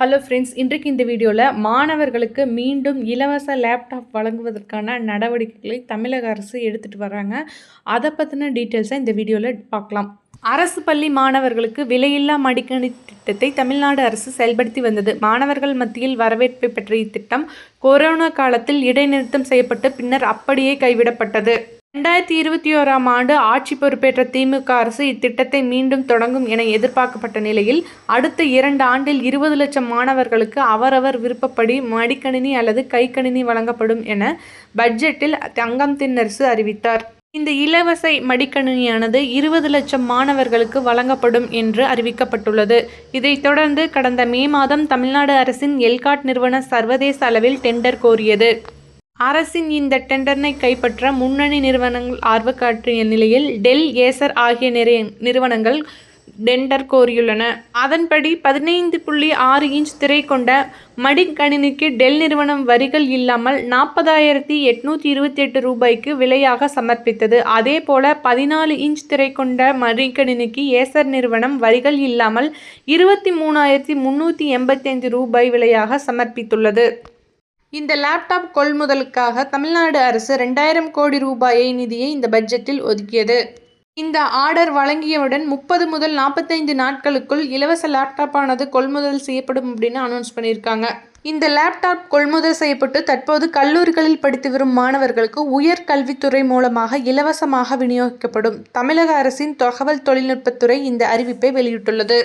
Hello friends இன்றைக்கு இந்த வீடியோவில் மாணவர்களுக்கு மீண்டும் இலவச லேப்டாப் வழங்குவதற்கான நடவடிக்கைகளை தமிழக அரசு எடுத்துகிட்டு வராங்க. அதை பற்றின டீட்டெயில்ஸை இந்த வீடியோவில் பார்க்கலாம். அரசு பள்ளி மாணவர்களுக்கு விலையில்லா மடிக்கணி திட்டத்தை தமிழ்நாடு அரசு செயல்படுத்தி வந்தது. மாணவர்கள் மத்தியில் வரவேற்பை பெற்ற இத்திட்டம் கொரோனா காலத்தில் இடைநிறுத்தம் செய்யப்பட்டு பின்னர் அப்படியே கைவிடப்பட்டது. ரெண்டாயிரத்தி இருபத்தி ஓராம் ஆண்டு ஆட்சி பொறுப்பேற்ற திமுக அரசு இத்திட்டத்தை மீண்டும் தொடங்கும் என எதிர்பார்க்கப்பட்ட நிலையில் அடுத்த இரண்டு ஆண்டில் இருபது லட்சம் மாணவர்களுக்கு அவரவர் விருப்பப்படி மடிக்கணினி அல்லது கைக்கணினி வழங்கப்படும் என பட்ஜெட்டில் தங்கம் தின்னரசு அறிவித்தார். இந்த இலவச மடிக்கணினியானது இருபது லட்சம் மாணவர்களுக்கு வழங்கப்படும் என்று அறிவிக்கப்பட்டுள்ளது. இதைத் தொடர்ந்து கடந்த மே மாதம் தமிழ்நாடு அரசின் எல்காட் நிறுவன சர்வதேச அளவில் டெண்டர் கோரியது. அரசின் இந்த டெண்டர்னை கைப்பற்ற முன்னணி நிறுவனங்கள் ஆர்வம் காட்டிய நிலையில் டெல் ஏசர் ஆகிய நிறைய நிறுவனங்கள் டெண்டர் கோரியுள்ளன. அதன்படி பதினைந்து புள்ளி ஆறு இன்ச் திரை கொண்ட மடிக்கணினிக்கு டெல் நிறுவனம் வரிகள் இல்லாமல் நாற்பதாயிரத்தி எட்நூற்றி இருபத்தி எட்டு ரூபாய்க்கு விலையாக சமர்ப்பித்தது. அதே போல பதினாலு இன்ச் திரை கொண்ட மடிக்கணினிக்கு ஏசர் நிறுவனம் வரிகள் இல்லாமல் இருபத்தி மூணாயிரத்தி முந்நூற்றி எண்பத்தைந்து ரூபாய் விலையாக சமர்ப்பித்துள்ளது. இந்த லேப்டாப் கொள்முதலுக்காக தமிழ்நாடு அரசு ரெண்டாயிரம் கோடி ரூபாயை நிதியை இந்த பட்ஜெட்டில் ஒதுக்கியது. இந்த ஆர்டர் வழங்கியவுடன் முப்பது முதல் நாற்பத்தைந்து நாட்களுக்குள் இலவச லேப்டாப்பானது கொள்முதல் செய்யப்படும் அப்படின்னு அனௌன்ஸ் பண்ணியிருக்காங்க. இந்த லேப்டாப் கொள்முதல் செய்யப்பட்டு தற்போது கல்லூரிகளில் படித்து வரும் மாணவர்களுக்கு உயர் கல்வித்துறை மூலமாக இலவசமாக விநியோகிக்கப்படும் தமிழக அரசின் தகவல் தொழில்நுட்பத்துறை இந்த அறிவிப்பை வெளியிட்டுள்ளது.